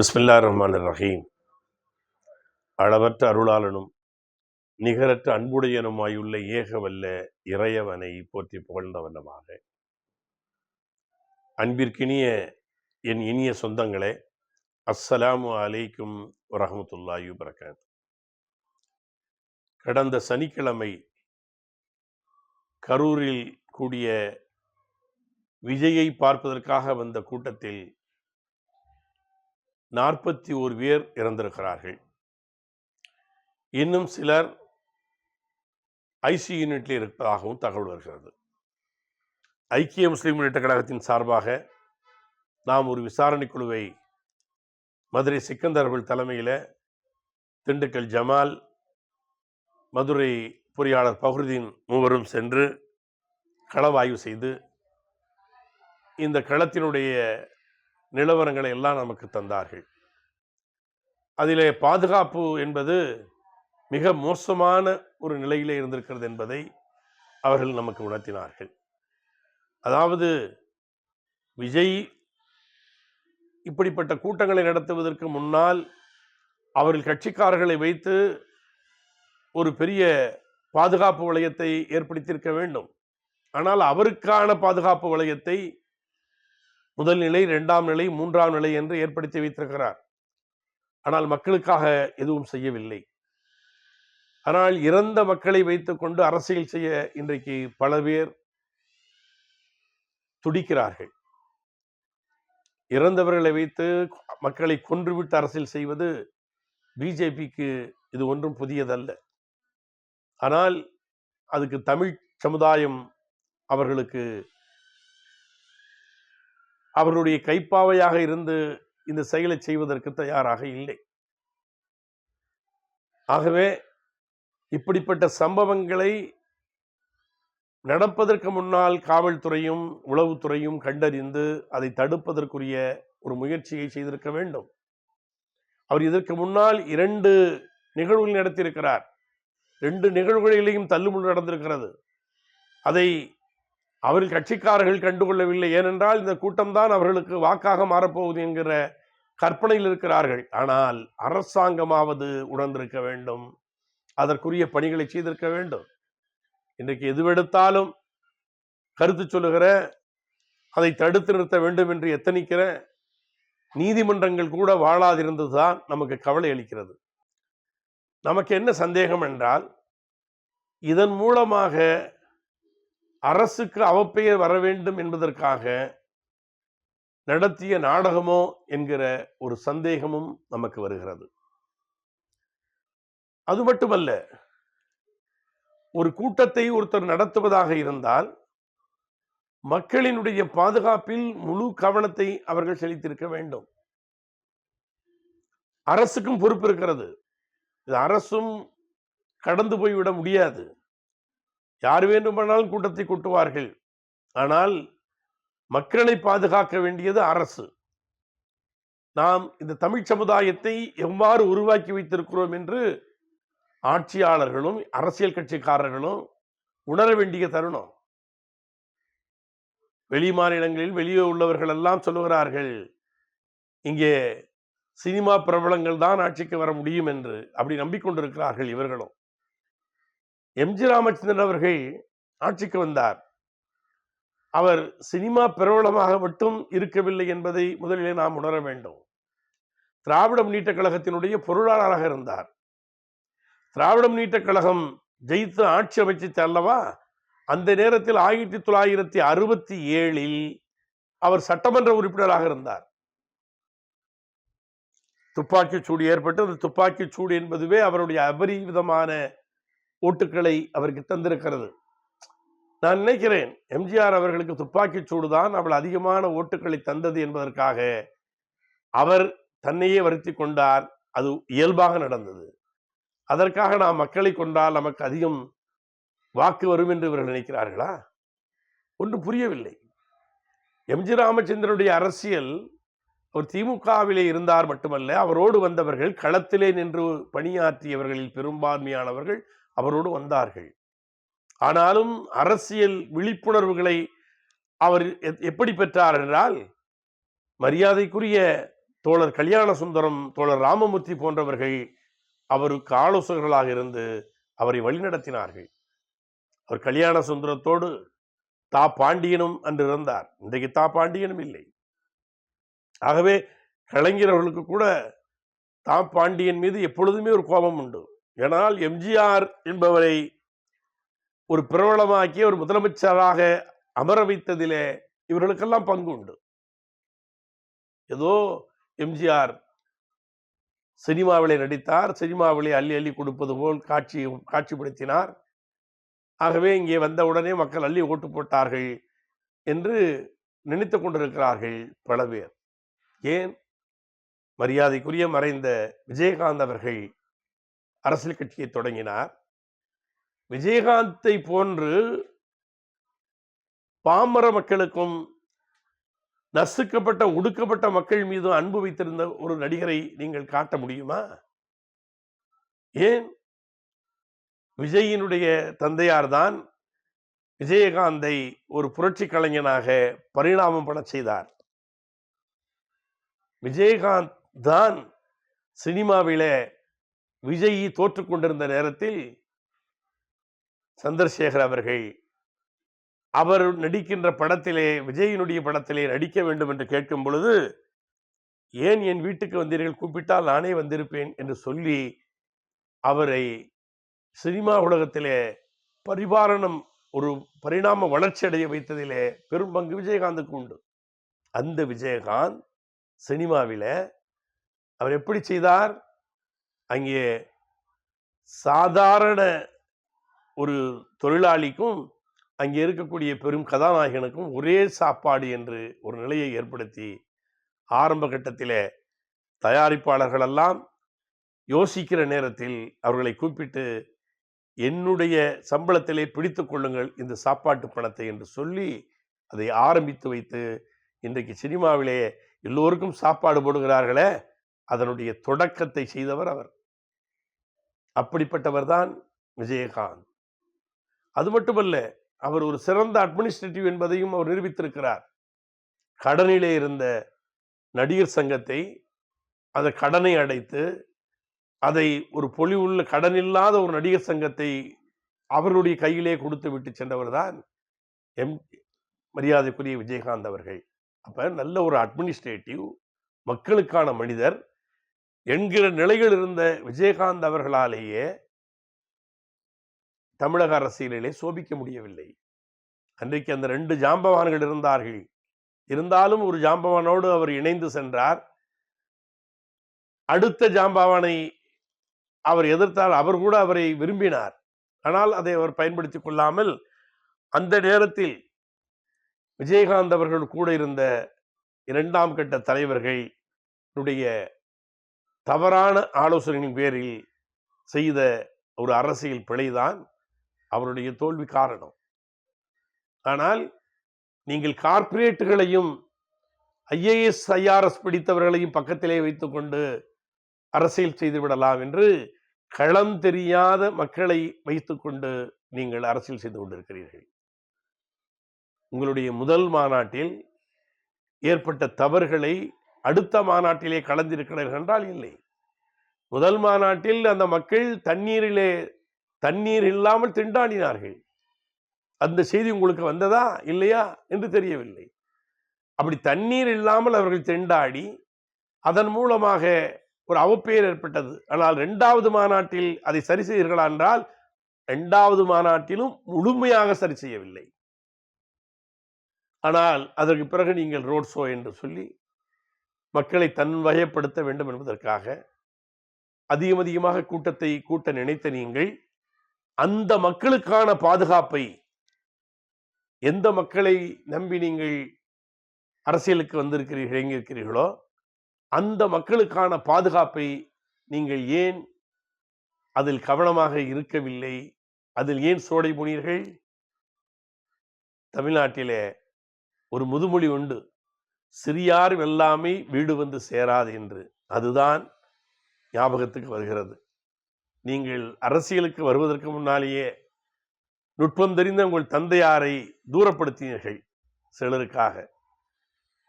பிஸ்மில்லா ரஹ்மான் ரஹீம் அளவற்ற அருளாளனும் நிகரற்ற அன்புடையனுமாயுள்ள ஏகவல்ல இறையவனை போற்றி புகழ்ந்த வண்ணமாக அன்பிற்கினிய என் இனிய சொந்தங்களே அஸ்ஸலாமு அலைக்கும் வரஹமத்துல்லாஹி வரகாத் கடந்த சனிக்கிழமை கரூரில் கூடிய விஜயை பார்ப்பதற்காக வந்த கூட்டத்தில் நாற்பத்தி ஓர் பேர் இறந்திருக்கிறார்கள். இன்னும் சிலர் ஐசி யூனிட்டில் இருப்பதாகவும் தகவல் வருகிறது. ஐக்கிய முஸ்லீம் முன்னேற்ற கழகத்தின் சார்பாக நாம் ஒரு விசாரணை குழுவை மதுரை சிக்கந்தர் அவர்கள் தலைமையில் திண்டுக்கல் ஜமால் மதுரை பொறியாளர் பஹ்ருதீன் மூவரும் சென்று களவாய்வு செய்து இந்த களத்தினுடைய நிலவரங்களை எல்லாம் நமக்கு தந்தார்கள். அதிலே பாதுகாப்பு என்பது மிக மோசமான ஒரு நிலையிலே இருந்திருக்கிறது என்பதை அவர்கள் நமக்கு உணர்த்தினார்கள். அதாவது விஜய் இப்படிப்பட்ட கூட்டங்களை நடத்துவதற்கு முன்னால் அவர்கள் கட்சிக்காரர்களை வைத்து ஒரு பெரிய பாதுகாப்பு வளையத்தை ஏற்படுத்தியிருக்க வேண்டும். ஆனால் அவருக்கான பாதுகாப்பு வளையத்தை முதல் நிலை இரண்டாம் நிலை மூன்றாம் நிலை என்று ஏற்படுத்தி வைத்திருக்கிறார். ஆனால் மக்களுக்காக எதுவும் செய்யவில்லை. ஆனால் இறந்த மக்களை வைத்துக்கொண்டு அரசியல் செய்ய இன்றைக்கு பல பேர் துடிக்கிறார்கள். இறந்தவர்களை வைத்து மக்களை கொன்றுவிட்டு அரசியல் செய்வது பிஜேபிக்கு இது ஒன்றும் புதியதல்ல. ஆனால் அதுக்கு தமிழ் சமுதாயம் அவர்களுக்கு அவருடைய கைப்பாவையாக இருந்து இந்த செயலை செய்வதற்கு தயாராக இல்லை. ஆகவே இப்படிப்பட்ட சம்பவங்களை நடப்பதற்கு முன்னால் காவல்துறையும் உளவுத்துறையும் கண்டறிந்து அதை தடுப்பதற்குரிய ஒரு முயற்சியை செய்திருக்க வேண்டும். அவர் இதற்கு முன்னால் இரண்டு நிகழ்வுகள் நடத்தியிருக்கிறார். ரெண்டு நிகழ்வுகளிலேயும் தள்ளுமுள் நடந்திருக்கிறது. அதை அவர்கள் கட்சிக்காரர்கள் கண்டுகொள்ளவில்லை. ஏனென்றால் இந்த கூட்டம்தான் அவர்களுக்கு வாக்காக மாறப்போகுது என்கிற கற்பனையில் இருக்கிறார்கள். ஆனால் அரசாங்கமாவது உணர்ந்திருக்க வேண்டும். அதற்குரிய பணிகளை செய்திருக்க வேண்டும். இன்றைக்கு எதுவெடுத்தாலும் கருத்து சொல்லுகிற அதை தடுத்து நிறுத்த வேண்டும் என்று எத்தனிக்கிற நீதிமன்றங்கள் கூட வாழாதிருந்ததுதான் நமக்கு கவலை அளிக்கிறது. நமக்கு என்ன சந்தேகம் என்றால் இதன் மூலமாக அரசுக்கு அவப்பெயர் வர வேண்டும் என்பதற்காக நடத்திய நாடகமோ என்கிற ஒரு சந்தேகமும் நமக்கு வருகிறது. அது மட்டுமல்ல ஒரு கூட்டத்தை ஒருத்தர் நடத்துவதாக இருந்தால் மக்களினுடைய பாதுகாப்பில் முழு கவனத்தை அவர்கள் செலுத்தியிருக்க வேண்டும். அரசுக்கும் பொறுப்பு இருக்கிறது. இது அரசும் கடந்து போய்விட முடியாது. யார் வேண்டுமானாலும் கூட்டத்தை கூட்டுவார்கள். ஆனால் மக்களை பாதுகாக்க வேண்டியது அரசு. நாம் இந்த தமிழ் சமுதாயத்தை எவ்வாறு உருவாக்கி வைத்திருக்கிறோம் என்று ஆட்சியாளர்களும் அரசியல் கட்சிக்காரர்களும் உணர வேண்டிய தருணம். வெளி மாநிலங்களில் வெளியே உள்ளவர்கள் எல்லாம் சொல்லுகிறார்கள் இங்கே சினிமா பிரபலங்கள் தான் ஆட்சிக்கு வர முடியும் என்று. அப்படி நம்பிக்கொண்டிருக்கிறார்கள் இவர்களும். எம்ஜி ராமச்சந்திரன் அவர்கள் ஆட்சிக்கு வந்தார். அவர் சினிமா பிரபலமாக மட்டும் இருக்கவில்லை என்பதை முதலிலே நாம் உணர வேண்டும். திராவிட முன்னேற்ற கழகத்தினுடைய பொருளாளராக இருந்தார். திராவிட முன்னேற்ற கழகம் ஜெயித்து ஆட்சி அமைச்சு அல்லவா? அந்த நேரத்தில் ஆயிரத்தி தொள்ளாயிரத்தி அறுபத்தி ஏழில் அவர் சட்டமன்ற உறுப்பினராக இருந்தார். துப்பாக்கி சூடு ஏற்பட்டு அந்த துப்பாக்கி சூடு என்பதுவே அவருடைய அபரிவிதமான ஓட்டுக்களை அவருக்கு தந்திருக்கிறது. நான் நினைக்கிறேன் எம்ஜிஆர் அவர்களுக்கு துப்பாக்கி சூடுதான் அவள் அதிகமான ஓட்டுக்களை தந்தது என்பதற்காக அவர் தன்னையே வருத்தி கொண்டார் அது இயல்பாக நடந்தது. அதற்காக நாம் மக்களை கொண்டால் நமக்கு அதிகம் வாக்கு வரும் என்று இவர்கள் நினைக்கிறார்களா? ஒன்று புரியவில்லை. எம். ஜி. ராமச்சந்திரனுடைய அரசியல் அவர் திமுகவிலே இருந்தார் மட்டுமல்ல அவரோடு வந்தவர்கள் களத்திலே நின்று பணியாற்றியவர்களில் பெரும்பான்மையானவர்கள் அவரோடு வந்தார்கள். ஆனாலும் அரசியல் விழிப்புணர்வுகளை அவர் எப்படி பெற்றார் என்றால் மரியாதைக்குரிய தோழர் கல்யாண சுந்தரம் தோழர் ராமமூர்த்தி போன்றவர்கள் அவருக்கு ஆலோசகர்களாக இருந்து அவரை வழிநடத்தினார்கள். அவர் கல்யாண சுந்தரத்தோடு தா பாண்டியனும் அன்று இருந்தார் இன்றைக்கு தா பாண்டியனும் இல்லை. ஆகவே கலைஞர்களுக்கு கூட தா பாண்டியன் மீது எப்பொழுதுமே ஒரு கோபம் உண்டு. ஏனால் எம்ஜிஆர் என்பவரை ஒரு பிரபலமாக்கி ஒரு முதலமைச்சராக அமர வைத்ததிலே இவர்களுக்கெல்லாம் பங்கு உண்டு. ஏதோ எம்ஜிஆர் சினிமாவிலே நடித்தார் சினிமாவிலே அள்ளி அள்ளி கொடுப்பது போல் காட்சி காட்சிப்படுத்தினார். ஆகவே இங்கே வந்த உடனே மக்கள் அள்ளி ஓட்டு போட்டார்கள் என்று நினைத்து கொண்டிருக்கிறார்கள் பல பேர். ஏன்? மரியாதைக்குரிய மறைந்த விஜயகாந்த் அவர்கள் அரசியல் கட்சியை தொடங்கினார். விஜயகாந்தை போன்று பாமர மக்களுக்கும் நசுக்கப்பட்ட ஒடுக்கப்பட்ட மக்கள் மீது அன்பு வைத்திருந்த ஒரு நடிகரை நீங்கள் காட்ட முடியுமா? ஏன்? விஜயினுடைய தந்தையார் தான் விஜயகாந்தை ஒரு புரட்சி கலைஞனாக பரிணாமம் பட செய்தார். விஜயகாந்த் தான் சினிமாவிலே விஜய் தோற்று கொண்டிருந்த நேரத்தில் சந்திரசேகர் அவர்கள் அவர் நடிக்கின்ற படத்திலே விஜயினுடைய படத்திலே நடிக்க வேண்டும் என்று கேட்கும் பொழுது ஏன் என் வீட்டுக்கு வந்தீர்கள்? கூப்பிட்டால் நானே வந்திருப்பேன் என்று சொல்லி அவரை சினிமா உலகத்திலே பரிபாலனம் ஒரு பரிணாம வளர்ச்சி அடைய வைத்ததிலே பெரும் பங்கு விஜயகாந்துக்கு உண்டு. அந்த விஜயகாந்த் சினிமாவில் அவர் எப்படி செய்தார்? அங்கே சாதாரண ஒரு தொழிலாளிக்கும் அங்கே இருக்கக்கூடிய பெரும் கதாநாயகனுக்கும் ஒரே சாப்பாடு என்று ஒரு நிலையை ஏற்படுத்தி ஆரம்ப கட்டத்தில் தயாரிப்பாளர்களெல்லாம் யோசிக்கிற நேரத்தில் அவர்களை கூப்பிட்டு என்னுடைய சம்பளத்திலே பிடித்து கொள்ளுங்கள் இந்த சாப்பாட்டு பணத்தை என்று சொல்லி அதை ஆரம்பித்து வைத்து இன்றைக்கு சினிமாவிலே எல்லோருக்கும் சாப்பாடு போடுகிறார்களே அதனுடைய தொடக்கத்தை செய்தவர் அவர். அப்படிப்பட்டவர் தான் விஜயகாந்த். அது மட்டுமல்ல அவர் ஒரு சிறந்த அட்மினிஸ்ட்ரேட்டிவ் என்பதையும் அவர் நிரூபித்திருக்கிறார். கடனிலே இருந்த நடிகர் சங்கத்தை அந்த கடனை அடைத்து அதை ஒரு பொலிவுள்ள கடன் இல்லாத ஒரு நடிகர் சங்கத்தை அவர்களுடைய கையிலே கொடுத்து விட்டு சென்றவர் தான் எம். மரியாதைக்குரிய விஜயகாந்த் அவர்கள். அப்போ நல்ல ஒரு அட்மினிஸ்ட்ரேட்டிவ் மக்களுக்கான மனிதர் என்கிற நிலையில் இருந்த விஜயகாந்த் அவர்களாலேயே தமிழக அரசியலிலே சோபிக்க முடியவில்லை. அன்றைக்கு அந்த ரெண்டு ஜாம்பவான்கள் இருந்தார்கள். இருந்தாலும் ஒரு ஜாம்பவானோடு அவர் இணைந்து சென்றார். அடுத்த ஜாம்பவானை அவர் எதிர்த்தால் அவர் கூட அவரை விரும்பினார். ஆனால் அதை அவர் பயன்படுத்திக் கொள்ளாமல் அந்த நேரத்தில் விஜயகாந்த் அவர்கள் கூட இருந்த இரண்டாம் கட்ட தலைவர்கள் தவறான ஆலோசனையின் பேரில் செய்த ஒரு அரசியல் பிழைதான் அவருடைய தோல்வி காரணம். ஆனால் நீங்கள் கார்ப்பரேட்டுகளையும் ஐஏஎஸ் ஐஆர்எஸ் பிடித்தவர்களையும் பக்கத்திலே வைத்துக்கொண்டு அரசியல் செய்து விடலாம் என்று களம் தெரியாத மக்களை வைத்துக்கொண்டு நீங்கள் அரசியல் செய்து கொண்டிருக்கிறீர்கள். உங்களுடைய முதல் மாநாட்டில் ஏற்பட்ட தவறுகளை அடுத்த மாநாட்டிலே கலந்திருக்கிறார்கள் என்றால் இல்லை. முதல் மாநாட்டில் அந்த மக்கள் தண்ணீரிலே தண்ணீர் இல்லாமல் திண்டாடினார்கள். அந்த செய்தி உங்களுக்கு வந்ததா? இல்லையா? என்று தெரியவில்லை. அப்படி தண்ணீர் இல்லாமல் அவர்கள் திண்டாடி அதன் மூலமாக ஒரு அவப்பெயர் ஏற்பட்டது. ஆனால் இரண்டாவது மாநாட்டில் அதை சரி செய்தீர்களா என்றால் இரண்டாவது மாநாட்டிலும் முழுமையாக சரி செய்யவில்லை. ஆனால் அதற்கு பிறகு நீங்கள் ரோட் ஷோ என்று சொல்லி மக்களை தன் வயப்படுத்த வேண்டும் என்பதற்காக அதிகம் அதிகமாக கூட்டத்தை கூட்ட நினைத்த நீங்கள் அந்த மக்களுக்கான பாதுகாப்பை எந்த மக்களை நம்பி நீங்கள் அரசியலுக்கு வந்திருக்கிறீர்கள் இறங்கியிருக்கிறீர்களோ அந்த மக்களுக்கான பாதுகாப்பை நீங்கள் ஏன் அதில் கவனமாக இருக்கவில்லை? அதில் ஏன் சோடை போனீர்கள் தமிழ்நாட்டிலே ஒரு முதுமொழி உண்டு. சிறியார் வெல்லாமை வீடு வந்து சேராது என்று. அதுதான் ஞாபகத்துக்கு வருகிறது. நீங்கள் அரசியலுக்கு வருவதற்கு முன்னாலேயே நுட்பம் தெரிந்த உங்கள் தந்தையாரை தூரப்படுத்தினீர்கள் சிலருக்காக.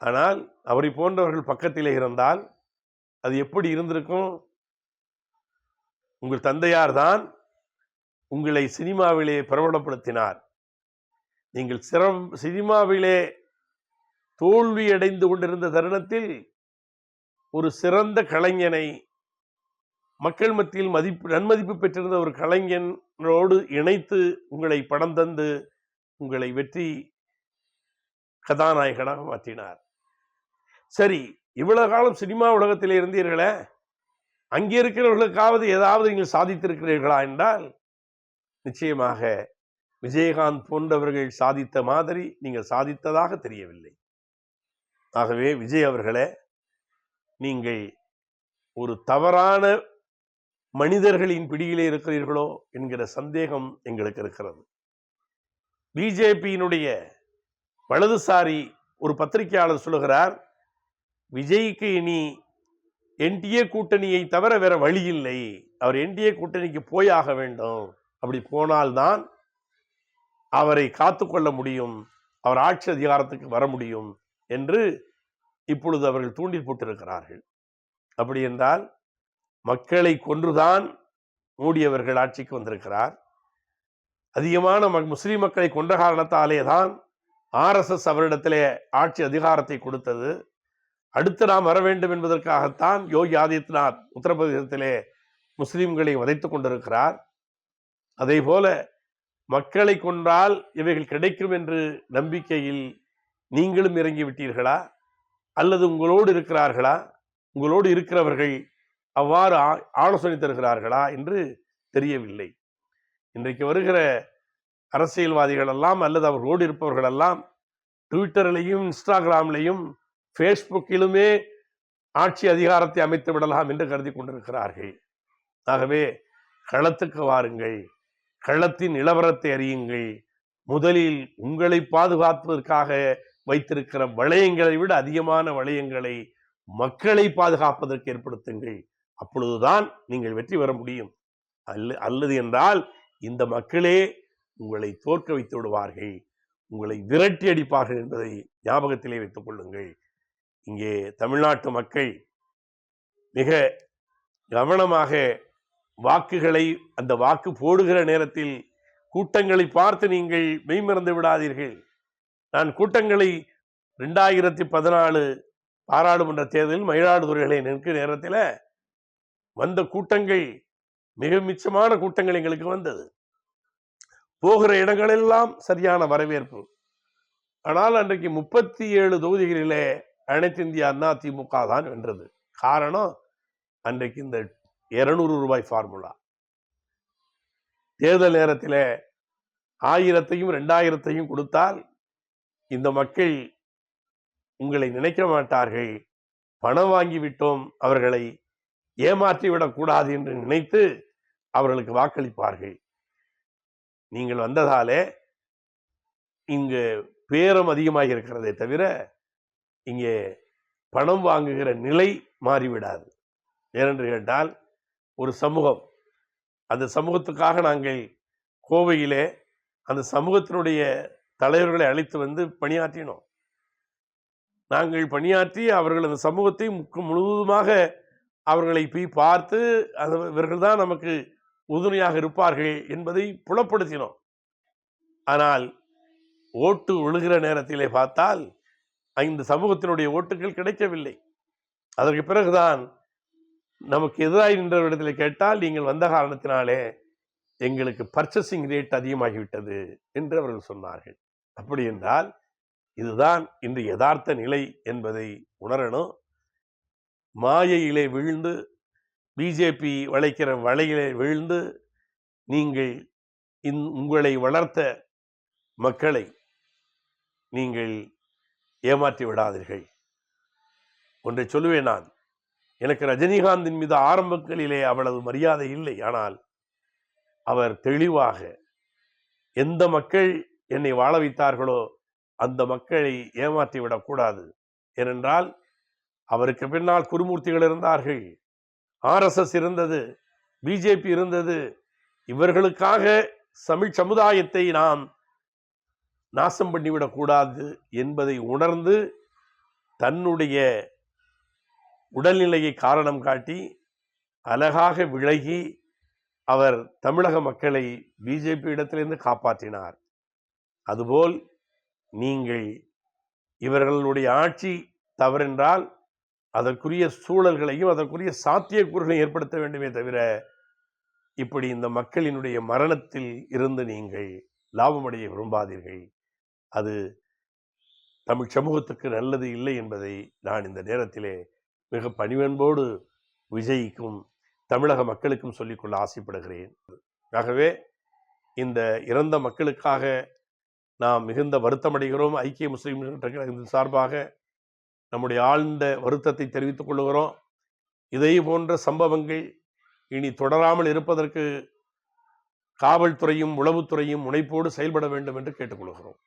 ஆனால் அவரை போன்றவர்கள் பக்கத்தில் இருந்தால் அது எப்படி இருந்திருக்கும்? உங்கள் தந்தையார் தான் உங்களை சினிமாவிலே பிரபலப்படுத்தினார். நீங்கள் சிரம் சினிமாவிலே தோல்வியடைந்து கொண்டிருந்த தருணத்தில் ஒரு சிறந்த கலைஞனை மக்கள் மத்தியில் மதிப்பு நன்மதிப்பு பெற்றிருந்த ஒரு கலைஞனோடு இணைத்து உங்களை படம் தந்து உங்களை வெற்றி கதாநாயகனாக மாற்றினார். சரி இவ்வளவு காலம் சினிமா உலகத்தில் இருந்தீர்களே அங்கே இருக்கிறவர்களுக்காவது ஏதாவது நீங்கள் சாதித்திருக்கிறீர்களா என்றால் நிச்சயமாக விஜயகாந்த் போன்றவர்கள் சாதித்த மாதிரி நீங்கள் சாதித்ததாக தெரியவில்லை. ஆகவே விஜய் அவர்களே நீங்கள் ஒரு தவறான மனிதர்களின் பிடியிலே இருக்கிறீர்களோ என்கிற சந்தேகம் எங்களுக்கு இருக்கிறது. பிஜேபியினுடைய வலதுசாரி ஒரு பத்திரிகையாளர் சொல்லுகிறார் விஜய்க்கு இனி என்டிஏ கூட்டணியை தவிர வேற வழி இல்லை. அவர் என்டிஏ கூட்டணிக்கு போய் ஆக வேண்டும். அப்படி போனால்தான் அவரை காத்துக்கொள்ள முடியும். அவர் ஆட்சி அதிகாரத்துக்கு வர முடியும் என்று இப்பொழுது அவர்கள் தூண்டில் போட்டிருக்கிறார்கள். அப்படி என்றால் மக்களை கொன்றுதான் மூடியவர்கள் ஆட்சிக்கு வந்திருக்கிறார். அதிகமான மக் முஸ்லீம் மக்களை கொன்ற காரணத்தாலே தான் ஆர்எஸ்எஸ் அவரிடத்திலே ஆட்சி அதிகாரத்தை கொடுத்தது. அடுத்து நாம் வர வேண்டும் என்பதற்காகத்தான் யோகி ஆதித்யநாத் உத்தரப்பிரதேசத்திலே முஸ்லீம்களை வதைத்துக் கொண்டிருக்கிறார். அதே போல மக்களை கொன்றால் இவைகள் கிடைக்கும் என்று நம்பிக்கையில் நீங்களும் இறங்கி விட்டீர்களா அல்லது உங்களோடு இருக்கிறார்களா? உங்களோடு இருக்கிறவர்கள் அவ்வாறு ஆ- ஆலோசனை தருகிறார்களா என்று தெரியவில்லை. இன்றைக்கு வருகிற அரசியல்வாதிகள் எல்லாம் அல்லது அவர்களோடு இருப்பவர்கள் எல்லாம் ட்விட்டரிலையும் இன்ஸ்டாகிராம்லையும் ஃபேஸ்புக்கிலுமே ஆட்சி அதிகாரத்தை அமைத்து விடலாம் என்று கருதி கொண்டிருக்கிறார்கள். ஆகவே களத்துக்கு வாருங்கள். களத்தின் நிலவரத்தை அறியுங்கள். முதலில் உங்களை பாதுகாப்பதற்காக வைத்திருக்கிற வளையங்களை விட அதிகமான வளையங்களை மக்களை பாதுகாப்பதற்கு ஏற்படுத்துங்கள். அப்பொழுதுதான் நீங்கள் வெற்றி பெற முடியும். அல்ல அல்லது என்றால் இந்த மக்களே உங்களை தோற்க வைத்து விடுவார்கள். உங்களை விரட்டி அடிப்பார்கள் என்பதை ஞாபகத்திலே வைத்துக் கொள்ளுங்கள். இங்கே தமிழ்நாட்டு மக்கள் மிக கவனமாக வாக்குகளை அந்த வாக்கு போடுகிற நேரத்தில் கூட்டங்களை பார்த்து நீங்கள் மெய்மறந்து விடாதீர்கள். நான் கூட்டங்களை ரெண்டாயிரத்தி பதினாலு பாராளுமன்ற தேர்தலில் மயிலாடுதுறைகளை நிற்கிற நேரத்தில் வந்த கூட்டங்கள் மிக மிச்சமான கூட்டங்கள் எங்களுக்கு வந்தது. போகிற இடங்களெல்லாம் சரியான வரவேற்பு. ஆனால் அன்றைக்கு முப்பத்தி ஏழு தொகுதிகளிலே அனைத்து இந்திய அண்ணா திமுக தான் வென்றது. காரணம் அன்றைக்கு இந்த இருநூறு ரூபாய் ஃபார்முலா. தேர்தல் நேரத்தில் ஆயிரத்தையும் ரெண்டாயிரத்தையும் கொடுத்தால் இந்த மக்கள் உங்களை நினைக்க மாட்டார்கள். பணம் வாங்கிவிட்டோம் அவர்களை ஏமாற்றி விடக்கூடாது என்று நினைத்து அவர்களுக்கு வாக்களிப்பார்கள். நீங்கள் வந்ததாலே இங்கு பேரம் அதிகமாக இருக்கிறதே தவிர இங்கே பணம் வாங்குகிற நிலை மாறிவிடாது. ஏனென்று கேட்டால் ஒரு சமூகம் அந்த சமூகத்துக்காக நாங்கள் கோவையிலே அந்த சமூகத்தினுடைய தலைவர்களை அழைத்து வந்து பணியாற்றினோம். நாங்கள் பணியாற்றி அவர்கள் அந்த சமூகத்தை முக்கு முழுவதுமாக அவர்களை போய் பார்த்து அது இவர்கள் தான் நமக்கு உறுதுணையாக இருப்பார்கள் என்பதை புலப்படுத்தினோம். ஆனால் ஓட்டு விழுகிற நேரத்திலே பார்த்தால் இந்த சமூகத்தினுடைய ஓட்டுகள் கிடைக்கவில்லை. அதற்கு பிறகுதான் நமக்கு எதிராக நின்றவரிடத்தில் கேட்டால் நீங்கள் வந்த காரணத்தினாலே எங்களுக்கு பர்ச்சேசிங் ரேட் அதிகமாகிவிட்டது என்று அவர்கள் சொன்னார்கள். அப்படி என்றால் இதுதான் இன்று யதார்த்த நிலை என்பதை உணரணும். மாயையிலே விழுந்து பிஜேபி வளைக்கிற வலையிலே விழுந்து நீங்கள் இந் உங்களை வளர்த்த மக்களை நீங்கள் ஏமாற்றி விடாதீர்கள். ஒன்றை சொல்லுவேன் நான். எனக்கு ரஜினிகாந்தின் மீது ஆரம்பங்களிலே அவ்வளவு மரியாதை இல்லை. ஆனால் அவர் தெளிவாக எந்த மக்கள் என்னை வாழ வைத்தார்களோ அந்த மக்களை ஏமாற்றி விடக்கூடாது. ஏனென்றால் அவருக்கு பின்னால் குருமூர்த்திகள் இருந்தார்கள். ஆர்எஸ்எஸ் இருந்தது பிஜேபி இருந்தது. இவர்களுக்காக தமிழ் சமுதாயத்தை நாம் நாசம் பண்ணிவிடக்கூடாது என்பதை உணர்ந்து தன்னுடைய உடல்நிலையை காரணம் காட்டி அழகாக விலகி அவர் தமிழக மக்களை பிஜேபி இடத்திலிருந்து காப்பாற்றினார். அதுபோல் நீங்கள் இவர்களுடைய ஆட்சி தவறென்றால் அதற்குரிய சூழல்களையும் அதற்குரிய சாத்தியக்கூறுகளையும் ஏற்படுத்த வேண்டுமே தவிர இப்படி இந்த மக்களினுடைய மரணத்தில் இருந்து நீங்கள் லாபமடைய விரும்பாதீர்கள். அது தமிழ் சமூகத்துக்கு நல்லது இல்லை என்பதை நான் இந்த நேரத்திலே மிக பணிவன்போடு விஜய்க்கும் தமிழக மக்களுக்கும் சொல்லிக்கொள்ள ஆசைப்படுகிறேன். ஆகவே இந்த இறந்த மக்களுக்காக நாம் மிகுந்த வருத்தமடைகிறோம். ஐக்கிய முஸ்லீம் கழகத்தின் சார்பாக நம்முடைய ஆழ்ந்த வருத்தத்தை தெரிவித்துக் கொள்கிறோம். இதே போன்ற சம்பவங்கள் இனி தொடராமல் இருப்பதற்கு காவல்துறையும் உளவுத்துறையும் முனைப்போடு செயல்பட வேண்டும் என்று கேட்டுக்கொள்கிறோம்